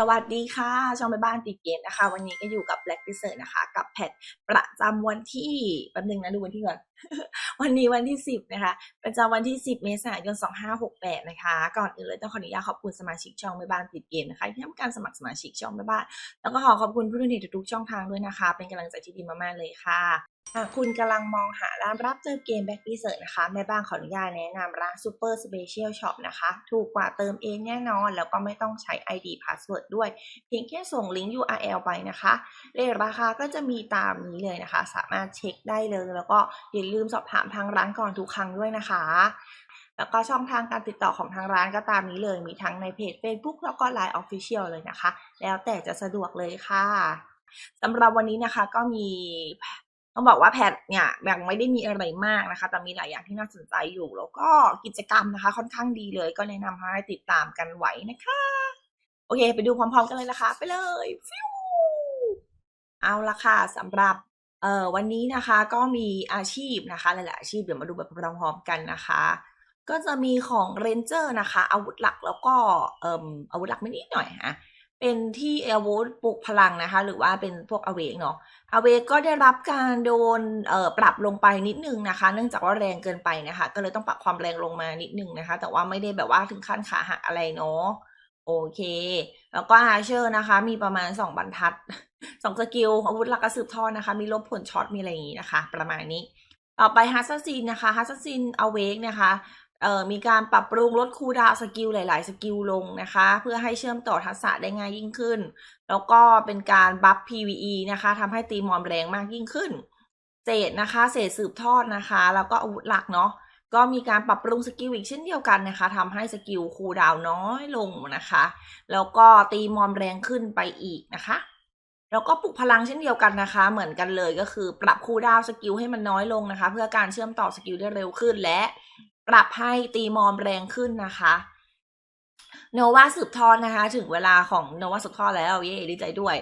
สวัสดีค่ะ ช่องแม่บ้านติดเกมนะคะ วันนี้ก็อยู่กับ Black d e s e r t นะคะ กับแพทประจำวันที่แป๊บนึงนะดูวันที่ก่อน วันนี้วันที่ 10 นะคะ ประจำวันที่ 10 เมษายน 2568 นะคะ ก่อนอื่นเลยต้องขออนุญาตขอบคุณสมาชิกช่องแม่บ้านติดเกมนะคะที่ทำการสมัครสมาชิกช่องแม่บ้าน แล้วก็ขอขอบคุณผู้ดำเนินทุกๆช่องทางด้วยนะคะ เป็นกำลังใจที่ดีมากๆเลยค่ะ หากคุณกำลังมองหาร้านรับเจอเกมแบ็กดีเซอร์นะคะแม่บ้านขออนุญาตแนะนำร้าน Super Special Shop นะคะ ถูกกว่าเติมเองแน่นอน แล้วก็ไม่ต้องใช้ ID Password ด้วย เพียงแค่ส่งลิงก์ URL ไปนะคะเลทราคาก็จะมีตามนี้เลยนะคะ สามารถเช็คได้เลย แล้วก็อย่าลืมสอบถามทางร้านก่อนทุกครั้งด้วยนะคะ แล้วก็ช่องทางการติดต่อของทางร้านก็ตามนี้เลย มีทั้งในเพจ Facebook แล้วก็ Line Official เลยนะคะ แล้วแต่จะสะดวกเลยค่ะสำหรับวันนี้นะคะก็มี ต้องบอกว่าแพทเนี่ยยังไม่ได้มีอะไรมากนะคะ แต่มีหลายอย่างที่น่าสนใจอยู่ แล้วก็กิจกรรมนะคะ ค่อนข้างดีเลย ก็แนะนำให้ติดตามกันไว้นะคะ โอเค ไปดูพร้อมๆกันเลยนะคะ ไปเลยฟิวเอาละค่ะสำหรับเอ่อวันนี้นะคะก็มีอาชีพนะคะหลายๆอาชีพเดี๋ยวมาดูแบบพร้อมๆกันนะคะ ก็จะมีของเรนเจอร์นะคะ อาวุธหลักแล้วก็เอ่มอาวุธหลักไม่นิดหน่อยฮะ เป็นที่อาวุธปลุกพลังนะคะ หรือว่าเป็นพวกอเวกเนาะอเวกก็ได้รับการโดนปรับลงไปนิดนึงนะคะ เนื่องจากว่าแรงเกินไปนะคะ ก็เลยต้องปรับความแรงลงมานิดนึงนะคะ แต่ว่าไม่ได้แบบว่าถึงขั้นขาหักอะไรเนาะโอเค แล้วก็อาเชอร์นะคะ มีประมาณ 2 บรรทัดสองสกิล อาวุธหลักกระสืบทอดนะคะ มีลบผลช็อตมีอะไรอย่างนี้นะคะ ประมาณนี้ ต่อไปฮัสซัสซินนะคะฮัสซัสซินอเวกนะคะ เอ่อมีการปรับปรุงลดคูดาวสกิลหลาย ๆ สกิลลงนะคะ เพื่อให้เชื่อมต่อทักษะได้ง่ายยิ่งขึ้น แล้วก็เป็นการบัฟ PVE นะคะทำให้ตีมอนแรงมากยิ่งขึ้น เศษนะคะเศษสืบทอดนะคะ แล้วก็อาวุธหลักเนาะก็มีการปรับปรุงสกิลอีกเช่นเดียวกันนะคะทำให้สกิลคูดาวน้อยลงนะคะ แล้วก็ตีมอนแรงขึ้นไปอีกนะคะแล้วก็ปลุกพลังเช่นเดียวกันนะคะ เหมือนกันเลยก็คือปรับคูดาวสกิลให้มันน้อยลงนะคะ เพื่อการเชื่อมต่อสกิลได้เร็วขึ้นและ ปรับให้ตีมอนแรงขึ้นนะคะโนวาสืบทอดนะคะ ถึงเวลาของโนวาสืบทอดแล้วเย้ดีใจด้วย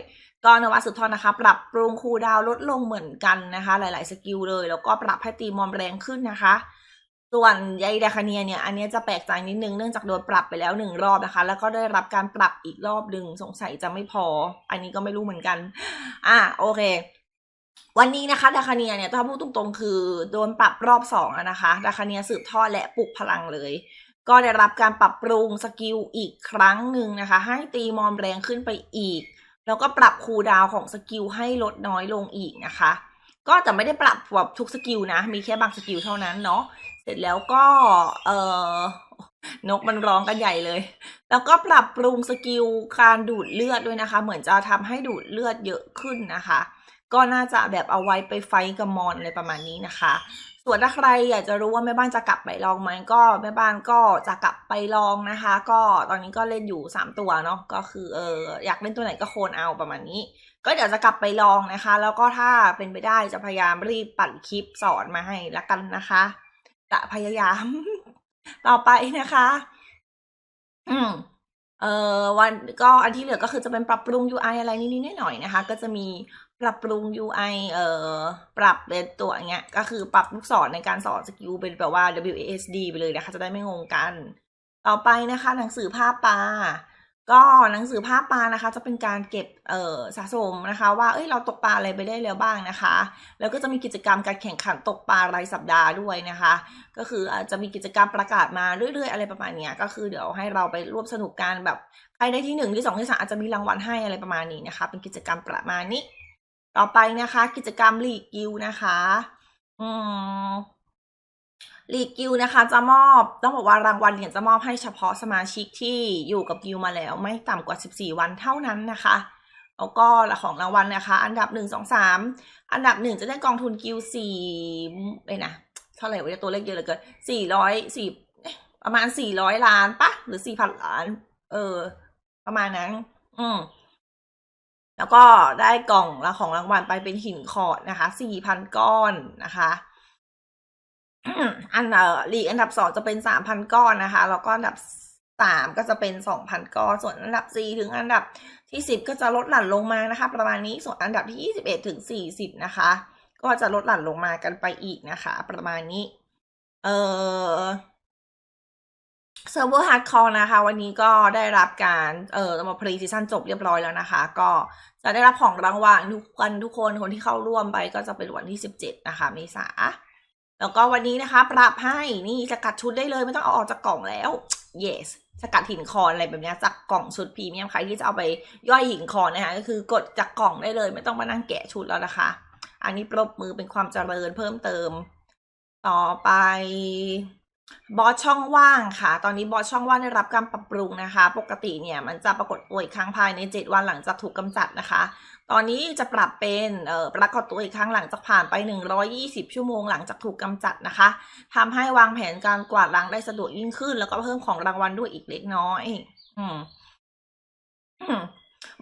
ก็โนวาสืบทอดนะคะ ปรับปรุงคูดาวลดลงเหมือนกันนะคะ หลาย ๆ สกิลเลย แล้วก็ปรับให้ตีมอนแรงขึ้นนะคะ ส่วนยายดาคาเนียเนี่ย อันนี้จะแปลกใจนิดนึงเนื่องจากโดนปรับไปแล้วหนึ่งรอบนะคะ แล้วก็ได้รับการปรับอีกรอบหนึ่งสงสัยจะไม่พอ อันนี้ก็ไม่รู้เหมือนกัน อะโอเค วันนี้นะคะดาคาเนียเนี่ยถ้าพูดตรงๆ คือโดนปรับรอบสองนะคะดาคาเนียสืบทอดและปลุกพลังเลย ก็ได้รับการปรับปรุงสกิลอีกครั้งหนึ่งนะคะ ให้ตีมอมแรงขึ้นไปอีก แล้วก็ปรับคูดาวของสกิลให้ลดน้อยลงอีกนะคะ ก็จะไม่ได้ปรับแบบทุกสกิลนะ มีแค่บางสกิลเท่านั้นเนาะเสร็จแล้วก็เออนกมันร้องกันใหญ่เลย แล้วก็ปรับปรุงสกิลการดูดเลือดด้วยนะคะ เหมือนจะทำให้ดูดเลือดเยอะขึ้นนะคะ ก็น่าจะแบบเอาไว้ไปไฟกับมอนอะไรประมาณนี้นะคะ ส่วนถ้าใครอยากจะรู้ว่าแม่บ้านจะกลับไปลองไหมก็แม่บ้านก็จะกลับไปลองนะคะ ก็ตอนนี้ก็เล่นอยู่สามตัวเนาะก็คือเอออยากเล่นตัวไหนก็โคนเอาประมาณนี้ ก็เดี๋ยวจะกลับไปลองนะคะ แล้วก็ถ้าเป็นไปได้จะพยายามรีบปั่นคลิปสอนมาให้ละกันนะคะจะพยายามต่อไปนะคะ อืมเอ่อวันก็อันที่เหลือก็คือจะเป็นปรับปรุง UI อะไรนิดๆหน่อยๆนะคะ ก็จะมี ปรับปรุง UI เอ่อปรับเป็นตัวเงี้ย ก็คือปรับลูกศรในการสอนสกิลเป็นแบบว่า WASD ไปเลยนะคะ จะได้ไม่งงกัน ต่อไปนะคะ หนังสือภาพปลาก็หนังสือภาพปลานะคะ จะเป็นการเก็บเอ่อสะสมนะคะ ว่าเอ้ยเราตกปลาอะไรไปได้แล้วบ้างนะคะ แล้วก็จะมีกิจกรรมการแข่งขันตกปลารายสัปดาห์ด้วยนะคะ ก็คืออาจจะมีกิจกรรมประกาศมาเรื่อยๆ อะไรประมาณนี้ก็คือเดี๋ยวให้เราไปร่วมสนุกกันแบบใครได้ที่หนึ่งที่สองที่สามอาจจะมีรางวัลให้อะไรประมาณนี้นะคะ เป็นกิจกรรมประมาณนี้ ต่อไปนะคะ กิจกรรมลีกกิลนะคะ อืมลีกกิลนะคะจะมอบต้องบอกว่ารางวัลเนี่ยจะมอบให้เฉพาะสมาชิกที่อยู่กับกิลมาแล้ว ไม่ต่ำกว่า 14 วันเท่านั้นนะคะแล้วก็ของรางวัลนะคะ อันดับหนึ่งสองสามอันดับหนึ่งจะได้กองทุนกิลสี่เอ้ยนะเท่าไหร่วะเนี่ยตัวเลขเยอะเหลือเกินสี่ร้อยสี่ประมาณสี่ร้อยล้านปะหรือสี่พันล้าน เออ ประมาณนั้น อืม แล้วก็ได้กล่องละของรางวัลไปเป็นหินคอดนะคะสี่พันก้อนนะคะอันเอ่อลีกอันดับสองจะเป็นสามพันก้อนนะคะ แล้วก็อันดับสามก็จะเป็นสองพันก้อน ส่วนอันดับสี่ถึงอันดับที่สิบก็จะลดหลั่นลงมานะคะ ประมาณนี้ส่วนอันดับที่ยี่สิบเอ็ดถึงสี่สิบนะคะ ก็จะลดหลั่นลงมากันไปอีกนะคะ ประมาณนี้ เออ เซิร์ฟเวอร์ฮาร์ดคอร์นะคะ วันนี้ก็ได้รับการเอ่อมาพรีซีซั่นจบเรียบร้อยแล้วนะคะ ก็จะได้รับของรางวัลทุกคนทุกคนคนที่เข้าร่วมไปก็จะเป็นวันที่สิบเจ็ดนะคะเมษาแล้วก็วันนี้นะคะ ปรับให้นี่สกัดชุดได้เลยไม่ต้องเอาออกจากกล่องแล้ว yes สกัดหินคอนอะไรแบบนี้จากกล่องชุดพรีเมียมใครที่จะเอาไปย่อยหินคอนนะคะก็คือกดจากกล่องได้เลย ไม่ต้องมานั่งแกะชุดแล้วนะคะ อันนี้ปรบมือเป็นความเจริญเพิ่มเติม ต่อไป บอสช่องว่างค่ะ ตอนนี้บอสช่องว่างได้รับการปรับปรุงนะคะ ปกติเนี่ยมันจะปรากฏตัวอีกครั้งภายใน 7 วันหลังจากถูกกำจัดนะคะ ตอนนี้จะปรับเป็นปรากฏตัวอีกครั้งหลังจากผ่านไป 120 ชั่วโมงหลังจากถูกกำจัดนะคะ ทำให้วางแผนการกวาดล้างได้สะดวกยิ่งขึ้น แล้วก็เพิ่มของรางวัลด้วยอีกเล็กน้อย อืม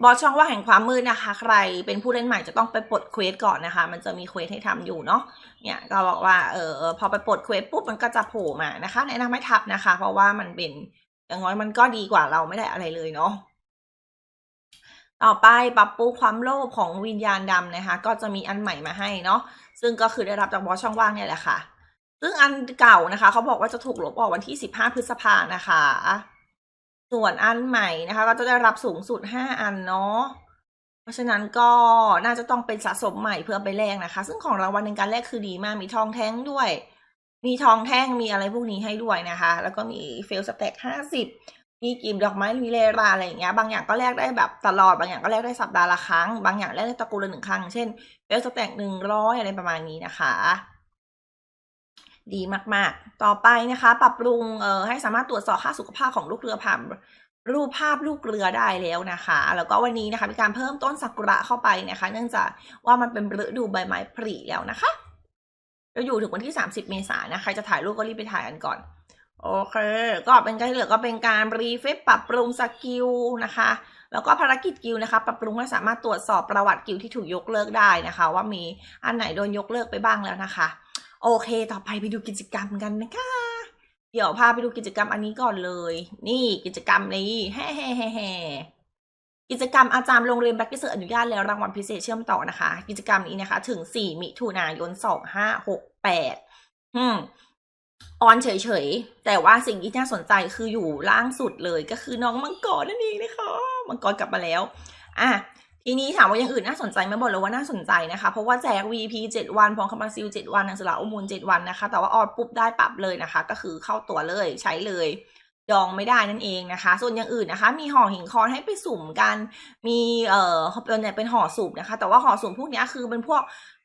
บอสช่องว่าแห่งความมืดนะคะ ใครเป็นผู้เล่นใหม่จะต้องไปปลดเควสก่อนนะคะ มันจะมีเควสให้ทำอยู่เนาะเนี่ยก็บอกว่าเออพอไปปลดเควสปุ๊บมันก็จะโผล่มานะคะ แนะนำให้ทับนะคะ เพราะว่ามันเป็นอย่างน้อยมันก็ดีกว่าเราไม่ได้อะไรเลยเนาะต่อไปปรับปรุงความโลภของวิญญาณดำนะคะ ก็จะมีอันใหม่มาให้เนาะซึ่งก็คือได้รับจากบอสช่องว่างเนี่ยแหละค่ะ ซึ่งอันเก่านะคะ เขาบอกว่าจะถูกลบออกวันที่ 15 พฤษภานะคะ ส่วนอันใหม่นะคะ ก็จะได้รับสูงสุด 5 อันเนาะเพราะฉะนั้นก็น่าจะต้องเป็นสะสมใหม่เพื่อไปแลกนะคะ ซึ่งของรางวัลในการแลกคือดีมากมีทองแท่งด้วย มีทองแท่งมีอะไรพวกนี้ให้ด้วยนะคะ แล้วก็มีเฟลสแต็กห้าสิบมีกลีบดอกไม้มีเลราอะไรอย่างเงี้ยบางอย่างก็แลกได้แบบตลอดบางอย่างก็แลกได้สัปดาห์ละครั้ง บางอย่างแลกได้ตระกูลละหนึ่งครั้ง เช่นเฟลสแต็กหนึ่งร้อยอะไรประมาณนี้นะคะ ดีมาก ๆ ต่อไปนะคะ ปรับปรุงเอ่อให้สามารถตรวจสอบค่าสุขภาพของลูกเรือผ่านรูปภาพลูกเรือได้แล้วนะคะ แล้วก็วันนี้นะคะมีการเพิ่มต้นซากุระเข้าไปนะคะ เนื่องจากว่ามันเป็นฤดูใบไม้ผลิแล้วนะคะเราอยู่ถึงวันที่ 30 เมษายนนะใครจะถ่ายรูปก็รีบไปถ่ายกันก่อน โอเค ก็เป็นการเหลือก็เป็นการรีเฟซปรับปรุงสกิลนะคะ แล้วก็ภารกิจกิลนะคะ ปรับปรุงให้สามารถตรวจสอบประวัติกิลที่ถูกยกเลิกได้นะคะ ว่ามีอันไหนโดนยกเลิกไปบ้างแล้วนะคะ โอเค ต่อไปไปดูกิจกรรมกันนะคะ เดี๋ยวพาไปดูกิจกรรมอันนี้ก่อนเลย นี่กิจกรรมนี้แฮ่แฮ่แฮ่แฮ่กิจกรรมอาจารย์โรงเรียนแบล็กเซอร์อนุญาตแล้วรางวัลพิเศษเชื่อมต่อนะคะ กิจกรรมนี้นะคะ ถึง 4 มิถุนายน 2568อืมออนเฉยๆ แต่ว่าสิ่งที่น่าสนใจคืออยู่ล่างสุดเลยก็คือน้องมังกรนั่นเองนะคะ มังกรกลับมาแล้ว อะ ทีนี้ถามว่าอย่างอื่นน่าสนใจไหมบอกเลยว่าน่าสนใจนะคะ เพราะว่าแจก VP 7 วันพร้อมคำบัซิล 7 วันหนังสือลาอุมูล 7 วันนะคะ แต่ว่าออดปุ๊บได้ปรับเลยนะคะ ก็คือเข้าตัวเลยใช้เลยดองไม่ได้นั่นเองนะคะ ส่วนอย่างอื่นนะคะ มีห่อหินคอนให้ไปสุ่มกัน มีเอ่อเป็นเนี่ยเป็นห่อสุ่มนะคะ แต่ว่าห่อสุ่มพวกนี้คือเป็นพวก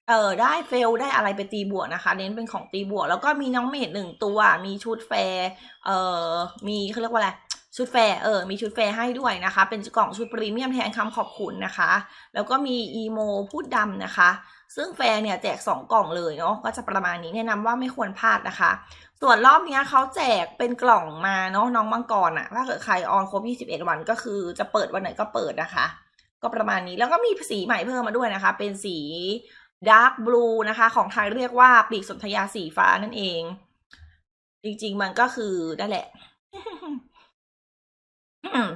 เออได้เฟลได้อะไรไปตีบวกนะคะ เน้นเป็นของตีบวก แล้วก็มีน้องเมดหนึ่งตัว มีชุดแฟร์เอ่อมีเขาเรียกว่าอะไร ชุดแฟร์เออ มีชุดแฟร์ให้ด้วยนะคะ เป็นกล่องชุดพรีเมียมแทนคำขอบคุณนะคะ แล้วก็มีอีโมพูดดำนะคะ ซึ่งแฟร์เนี่ยแจกสองกล่องเลยเนาะ ก็จะประมาณนี้แนะนำว่าไม่ควรพลาดนะคะ ส่วนรอบนี้เขาแจกเป็นกล่องมาเนาะน้องมังกรอะถ้าเกิดใครออนครบ 21 วันก็คือจะเปิดวันไหนก็เปิดนะคะ ก็ประมาณนี้ แล้วก็มีสีใหม่เพิ่มมาด้วยนะคะ เป็นสีดาร์กบลูนะคะ ของไทยเรียกว่าปีกสนธยาสีฟ้านั่นเอง จริงๆมันก็คือนั่นแหละ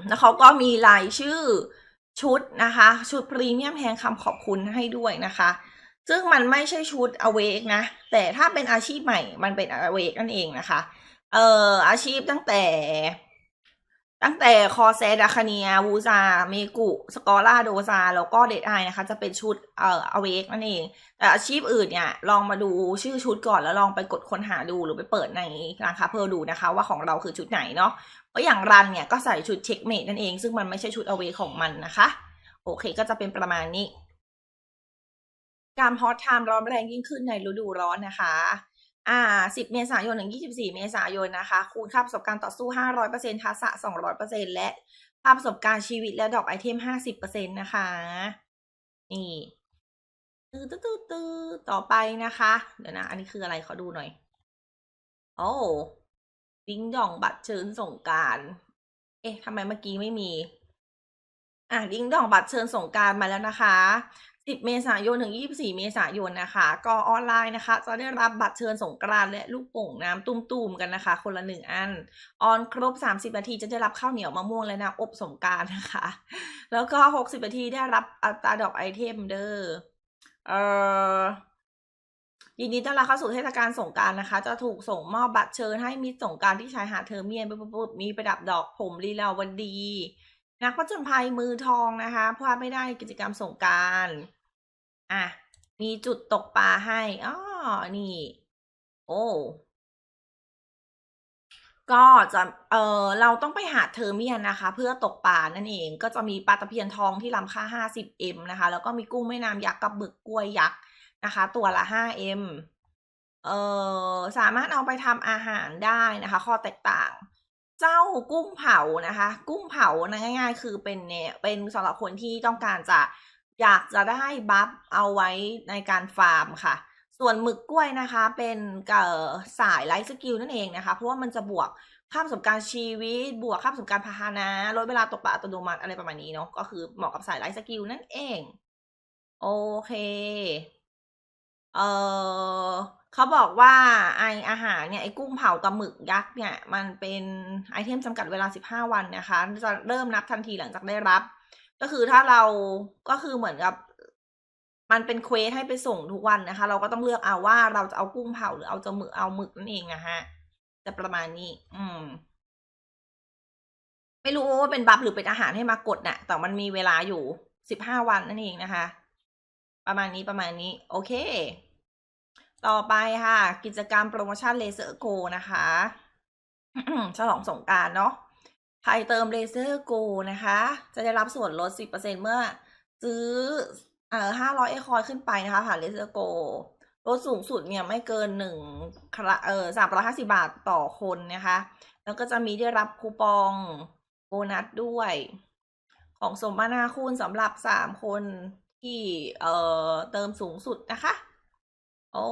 แล้วเขาก็มีรายชื่อชุดนะคะ ชุดพรีเมียมแทนคำขอบคุณให้ด้วยนะคะ ซึ่งมันไม่ใช่ชุดอเวกนะ แต่ถ้าเป็นอาชีพใหม่มันเป็นอเวกนั่นเองนะคะ เอ่ออาชีพตั้งแต่ ตั้งแต่คอแซดาคาเนียวูซา เมกุ สกอร่าโดซา แล้วก็เดดไอนะคะ จะเป็นชุดเอ่อ awake นั่นเอง แต่อาชีพอื่นเนี่ย ลองมาดูชื่อชุดก่อนแล้วลองไปกดค้นหาดูหรือไปเปิดในร้านค้าเพลดูนะคะ ว่าของเราคือชุดไหนเนาะเพราะอย่างรันเนี่ยก็ใส่ชุดเช็คเมดนั่นเอง ซึ่งมันไม่ใช่ชุดอเวกของมันนะคะ โอเคก็จะเป็นประมาณนี้ การฮอตไทม์ร้อนแรงยิ่งขึ้นในฤดูร้อนนะคะ อ่า 10 เมษายนถึง 24 เมษายนนะคะ คูณค่าประสบการณ์ต่อสู้ 500%ทักษะ 200%และค่าประสบการณ์ชีวิตและดอกไอเทม 50%นะคะ นี่ตื้อตื้อตื้อต่อไปนะคะ เดี๋ยวนะ อันนี้คืออะไรขอดูหน่อย โอ้ดิ้งดองบัตรเชิญส่งการ เอ๊ะทำไมเมื่อกี้ไม่มี อะดิ้งดองบัตรเชิญส่งการมาแล้วนะคะ 10 เมษายนถึง 24 เมษายนนะคะ ก็ออนไลน์นะคะ จะได้รับบัตรเชิญสงกรานต์และลูกโป่งน้ำตุ้มๆกันนะคะ คนละหนึ่งอัน ออนครบ 30 นาทีจะได้รับข้าวเหนียวมะม่วงและน้ำอบสงกรารนะคะ แล้วก็ 60 นาทีได้รับอัตราดอกไอเทมเด้อเอ่อยินดีต้อนรับเข้าสู่เทศกาลสงกรารนะคะ จะถูกส่งมอบบัตรเชิญให้มิตรสงกรารที่ชายหาดเทอร์เมียนปุ๊บปุ๊บมีประดับดอกผมลีลาวดี นักผจญภัยมือทองนะคะพลาดไม่ได้กิจกรรมสงการอะมีจุดตกปลาให้อ๋อนี่ โอ้ก็จะเออเราต้องไปหาเทอร์เมียนนะคะ เพื่อตกปลานั่นเองก็จะมีปลาตะเพียนทองที่ลำค่า 50M นะคะ แล้วก็มีกุ้งแม่น้ำยักษ์กับหมึกกล้วยยักษ์นะคะ ตัวละ 5M เออสามารถเอาไปทำอาหารได้นะคะ ข้อแตกต่าง เจ้ากุ้งเผานะคะ กุ้งเผานะง่าย ๆ คือเป็นเนี่ยเป็นสำหรับคนที่ต้องการจะอยากจะได้บัฟเอาไว้ในการฟาร์มค่ะ ส่วนหมึกกล้วยนะคะ เป็นเอ่อสายไลฟ์สกิลนั่นเองนะคะ เพราะว่ามันจะบวกค่าประสบการณ์ชีวิต บวกค่าประสบการณ์พาหนะลดเวลาตกปลาอัตโนมัติอะไรประมาณนี้เนาะก็คือเหมาะกับสายไลฟ์สกิลนั่นเอง โอเค เออเขาบอกว่าไออาหารเนี่ยไอกุ้งเผากับหมึกยักษ์เนี่ย มันเป็นไอเทมจำกัดเวลา 15 วันนะคะ จะเริ่มนับทันทีหลังจากได้รับ ก็คือถ้าเราก็คือเหมือนกับ มันเป็นเควสให้ไปส่งทุกวันนะคะ เราก็ต้องเลือกเอาว่าเราจะเอากุ้งเผาหรือเอาจะหมึกเอาหมึกนั่นเองนะฮะจะประมาณนี้ อืม ไม่รู้ว่าเป็นบัฟหรือเป็นอาหารให้มากดน่ะ แต่มันมีเวลาอยู่15วันนั่นเองนะคะ ประมาณนี้ประมาณนี้ โอเค ต่อไปค่ะ กิจกรรมโปรโมชั่นเลเซอร์โกนะคะฉลองสงการเนาะใครเติมเลเซอร์โกนะคะ จะได้รับส่วนลด 10%เมื่อซื้อเอ่อ500เอคอยขึ้นไปนะคะ ผ่านเลเซอร์โกลดสูงสุดเนี่ยไม่เกินหนึ่งคระเออ350บาทต่อคนนะคะ แล้วก็จะมีได้รับคูปองโบนัสด้วย ของสมนาคุณสำหรับ3คนที่เอ่อเติมสูงสุดนะคะ โอ้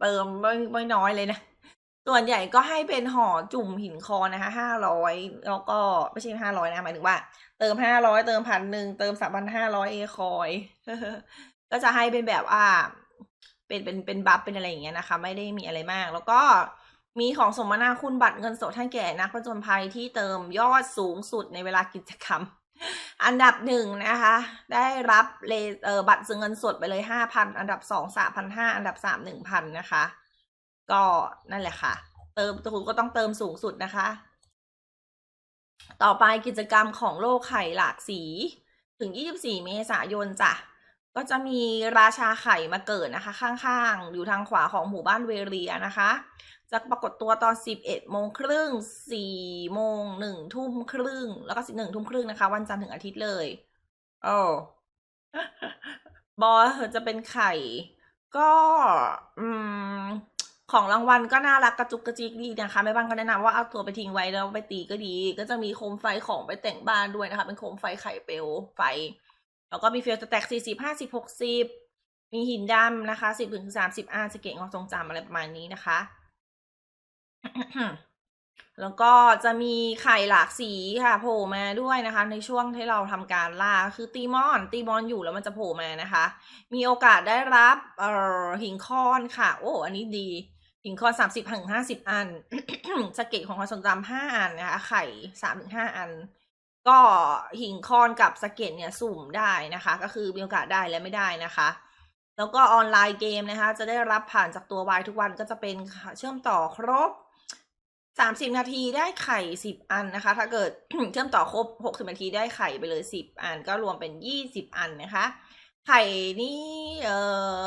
เติมไม่ไม่น้อยเลยนะ ส่วนใหญ่ก็ให้เป็นห่อจุ่มหินคอนะคะห้าร้อยแล้วก็ไม่ใช่ห้าร้อยนะหมายถึงว่า เติมห้าร้อยเติมพันหนึ่งเติมสามพันห้าร้อยเอคอยก็จะให้เป็นแบบว่า เป็นเป็นเป็นบัฟเป็นอะไรอย่างเงี้ยนะคะ ไม่ได้มีอะไรมาก แล้วก็มีของสมนาคุณบัตรเงินสดให้แก่นักผจญภัยที่เติมยอดสูงสุดในเวลากิจกรรม อันดับหนึ่งนะคะ ได้รับเลเออบัตรซื้อเงินสดไปเลยห้าพันอันดับสองสามพันห้าอันดับสามหนึ่งพันนะคะ ก็นั่นแหละค่ะ เติมคุณก็ต้องเติมสูงสุดนะคะ ต่อไปกิจกรรมของโลกไข่หลากสี ถึง 24 เมษายนจ้ะก็จะมีราชาไข่มาเกิดนะคะ ข้างๆ อยู่ทางขวาของหมู่บ้านเวเรียนะคะ จะปรากฏตัวตอน 11โมงครึ่ง4โมง1ทุ่มครึ่ง แล้วก็1ทุ่มครึ่งนะคะ วันจันทร์ถึงอาทิตย์เลยโอ้บอจะเป็นไข่ ก็อืมของรางวัลก็น่ารักกระจุกกระจิกดีนะคะแม่บ้านก็แนะนำว่าเอาตัวไปทิ้งไว้แล้วไปตีก็ดี ก็จะมีโคมไฟของไปแต่งบ้านด้วยนะคะ เป็นโคมไฟไข่เปลวไฟ แล้วก็มีเฟลสแต็กสี่สิบห้าสิบหกสิบมีหินดำนะคะสิบถึงสามสิบอันสเกตของทรงจำอะไรประมาณนี้นะคะ แล้วก็จะมีไข่หลากสีค่ะโผล่มาด้วยนะคะ ในช่วงที่เราทำการล่าคือตีมอน ตีมอนอยู่แล้วมันจะโผล่มานะคะ มีโอกาสได้รับเอ่อหิงคอนค่ะ โอ้อันนี้ดี หิงคอนสามสิบถึงห้าสิบอันสเกตของความทรงจำห้าอันนะคะ ไข่สามถึงห้าอัน ก็หิงคอนกับสเก็ตเนี่ยสุ่มได้นะคะ ก็คือมีโอกาสได้และไม่ได้นะคะแล้วก็ออนไลน์เกมนะคะ จะได้รับผ่านจากตัววายทุกวันก็จะเป็นเชื่อมต่อครบ สามสิบนาทีได้ไข่สิบอันนะคะ ถ้าเกิดเชื่อมต่อครบหกสิบนาทีได้ไข่ไปเลยสิบอัน ก็รวมเป็นยี่สิบอันนะคะ ไข่นี่เออ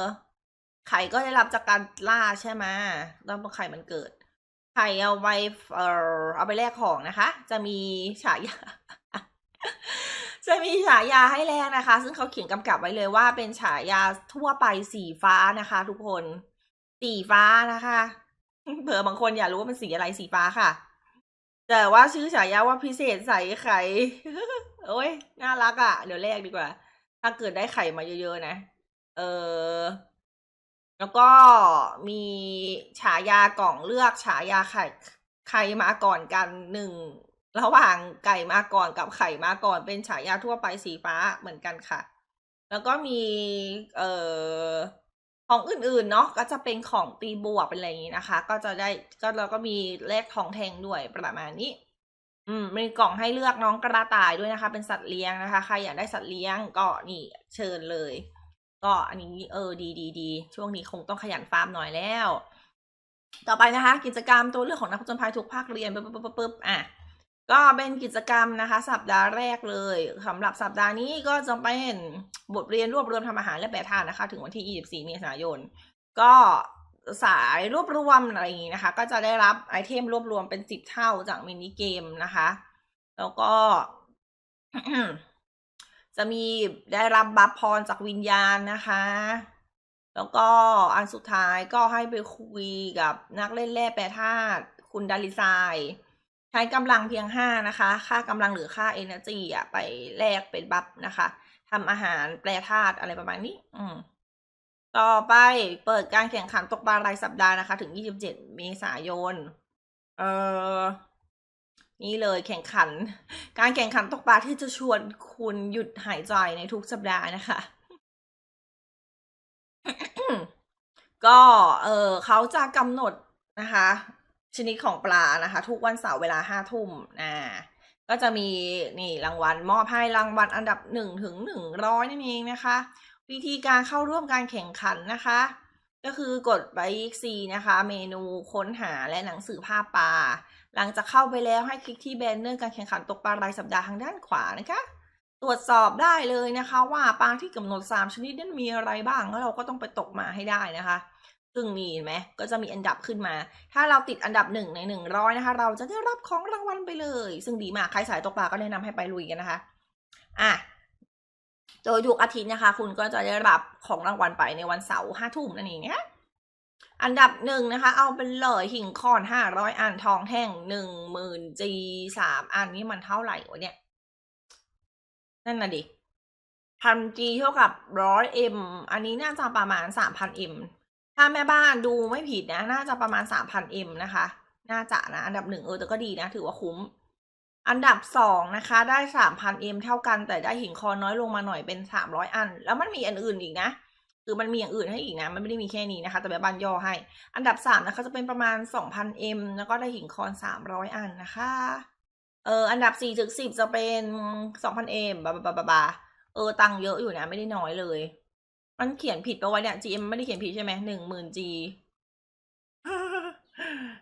ไข่ก็ได้รับจากการล่าใช่ไหมแล้วไข่มันเกิด ไข่เอาไปเออเอาไปแลกของนะคะ จะมีฉายาจะมีฉายาให้แลกนะคะ ซึ่งเขาเขียนกำกับไว้เลยว่าเป็นฉายาทั่วไปสีฟ้านะคะ ทุกคนสีฟ้านะคะ เผื่อบางคนอยากรู้ว่าเป็นสีอะไรสีฟ้าค่ะ แต่ว่าชื่อฉายาว่าพิเศษใสไข่โอ้ยน่ารักอะ่ะ เดี๋ยวแลกดีกว่า ถ้าเกิดได้ไข่มาเยอะๆนะ เออแล้วก็มีฉายากล่องเลือกฉายาไข่ใครมาก่อนกันหนึ่งระหว่างไก่มาก่อนกับไข่มาก่อนเป็นฉายาทั่วไปสีฟ้าเหมือนกันค่ะ แล้วก็มี เอ่อ ของอื่นๆเนาะก็จะเป็นของตีบวกเป็นอะไรอย่างนี้นะคะ ก็จะได้ก็เราก็มีเลขทองแทงด้วยประมาณนี้ อืมมีกล่องให้เลือกน้องกระต่ายด้วยนะคะ เป็นสัตว์เลี้ยงนะคะใครอยากได้สัตว์เลี้ยงก็นี่เชิญเลย ก็อันนี้เออดีดีดีช่วงนี้คงต้องขยันฟาร์มหน่อยแล้ว ต่อไปนะคะ กิจกรรมตัวเลือกของนักผจญภัยทุกภาคเรียนปึ๊บปึ๊บปึ๊บปึ๊บอะ ก็เป็นกิจกรรมนะคะ สัปดาห์แรกเลยสำหรับสัปดาห์นี้ก็จะเป็นบทเรียนรวบรวมทำอาหารและแปรธาตุนะคะ ถึงวันที่ 24 เมษายน ก็สายรวบรวมอะไรอย่างนี้นะคะ ก็จะได้รับไอเทมรวบรวมเป็นสิบเท่าจากมินิเกมนะคะ แล้วก็จะมีได้รับบัฟพรจากวิญญาณนะคะ แล้วก็อันสุดท้ายก็ให้ไปคุยกับนักเล่นแร่แปรธาตุคุณดาริซาย ช้กำลังเพียงห้านะคะ ค่ากำลังหรือค่า energy อะไปแลกเป็นบัฟนะคะทำอาหารแปรธาตุอะไรประมาณนี้ อืมต่อไปเปิดการแข่งขันตกปลารายสัปดาห์นะคะ ถึง 27 เมษายน เออนี่เลยแข่งขัน การแข่งขันตกปลาที่จะชวนคุณหยุดหายใจในทุกสัปดาห์นะคะ ก็ เออเขาจะกำหนดนะคะ ชนิดของปลานะคะ ทุกวันเสาร์เวลาห้าทุ่มนะก็จะมีนี่รางวัลมอบให้รางวัลอันดับหนึ่งถึงหนึ่งร้อยนั่นเองนะคะ วิธีการเข้าร่วมการแข่งขันนะคะ ก็คือกดไปซีนะคะ เมนูค้นหาและหนังสือภาพปลาหลังจากเข้าไปแล้วให้คลิกที่แบนเนอร์การแข่งขันตกปลารายสัปดาห์ทางด้านขวานะคะ ตรวจสอบได้เลยนะคะ ว่าปลาที่กำหนด 3 ชนิดนั้นมีอะไรบ้างแล้วเราก็ต้องไปตกมาให้ได้นะคะ ซึ่งนี่เห็นไหมก็จะมีอันดับขึ้นมา ถ้าเราติดอันดับหนึ่งในหนึ่งร้อยนะคะ เราจะได้รับของรางวัลไปเลย ซึ่งดีมากใครสายตกปลาก็แนะนำให้ไปลุยกันนะคะ อะโดยทุกอาทิตย์นะคะ คุณก็จะได้รับของรางวัลไปในวันเสาร์ห้าทุ่มนั่นเองนะคะอันดับหนึ่งนะคะ เอาเป็นเลยหิ่งคอนห้าร้อยอันทองแท่งหนึ่งหมื่นจีสามอันนี่มันเท่าไหร่วะเนี่ย นั่นน่ะดิพันจีเท่ากับร้อยเอ็มอันนี้น่าจะประมาณสามพันเอ็ม ถ้าแม่บ้านดูไม่ผิดนะ น่าจะประมาณสามพันเอ็มนะคะ น่าจะนะ อันดับหนึ่งเออแต่ก็ดีนะ ถือว่าคุ้ม อันดับสองนะคะ ได้สามพันเอ็มเท่ากันแต่ได้หินคอน้อยลงมาหน่อยเป็นสามร้อยอัน แล้วมันมีอันอื่นอีกนะคือมันมีอย่างอื่นให้อีกนะ มันไม่ได้มีแค่นี้นะคะ แต่แบบบันย่อให้ อันดับสามนะคะจะเป็นประมาณสองพันเอ็มแล้วก็ได้หินคอนสามร้อยอันนะคะ เอออันดับสี่ถึงสิบจะเป็นสองพันเอ็มบาบาบาบาเออตังค์เยอะอยู่นะ ไม่ได้น้อยเลย มันเขียนผิดไปะวะเนี่ย GM ไม่ได้เขียนผิดใช่ไหมหนึ่งหมื่น G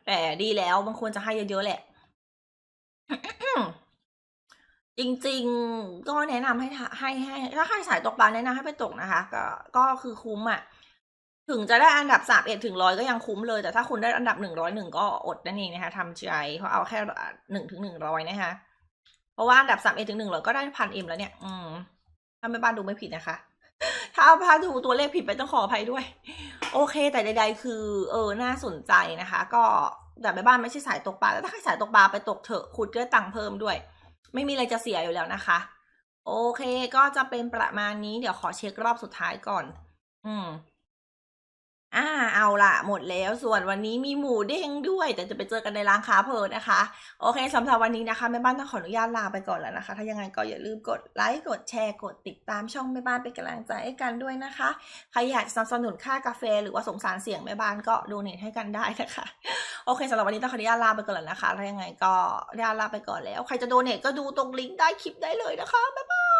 แต่ดีแล้วมันควรจะให้เยอะๆแหละ จริง ๆ ก็แนะนำให้ให้ให้ถ้าใครสายตกปลาแนะนำให้ไปตกนะคะ ก็ก็คือคุ้มอะ ถึงจะได้อันดับสามเอ็ดถึงร้อยก็ยังคุ้มเลย แต่ถ้าคุณได้อันดับหนึ่งร้อยหนึ่งก็อดนั่นเองนะคะทำใจเขาเอาแค่หนึ่งถึงหนึ่งร้อยนะคะ เพราะว่าอันดับสามเอ็ดถึงหนึ่งร้อยก็ได้พันเอ็มแล้วเนี่ย อืมถ้าไม่บ้านดูไม่ผิดนะคะ ถ้าพาดูตัวเลขผิดไปต้องขออภัยด้วย โอเค แต่ใด ๆ คือ เออน่าสนใจนะคะ ก็แต่แม่บ้านไม่ใช่สายตกปลาแต่ถ้าใครสายตกปลาไปตกเถอะขุดก็ตังค์เพิ่มด้วย ไม่มีอะไรจะเสียอยู่แล้วนะคะ โอเค ก็จะเป็นประมาณนี้เดี๋ยวขอเช็ครอบสุดท้ายก่อน อืม อ่าเอาละหมดแล้วส่วนวันนี้มีหมูเด้งด้วย แต่จะไปเจอกันในร้านค้าเพลินนะคะ โอเคสำหรับวันนี้นะคะแม่บ้านต้องขออนุญาตลาไปก่อนแล้วนะคะ ถ้ายังไงก็อย่าลืมกดไลค์กดแชร์กดติดตามช่องแม่บ้านเป็นกำลังใจให้กันด้วยนะคะใครอยากสนับสนุนค่ากาแฟ หรือว่าสงสารเสียงแม่บ้านก็โดเนทให้กันได้นะคะ โอเคสำหรับวันนี้ต้องขออนุญาตลาไปก่อนแล้วนะคะถ้ายังไงก็อนุญาตลาไปก่อนแล้ว ใครจะโดเนทก็ดูตรงลิงก์ใต้คลิปได้เลยนะคะบ๊ายบาย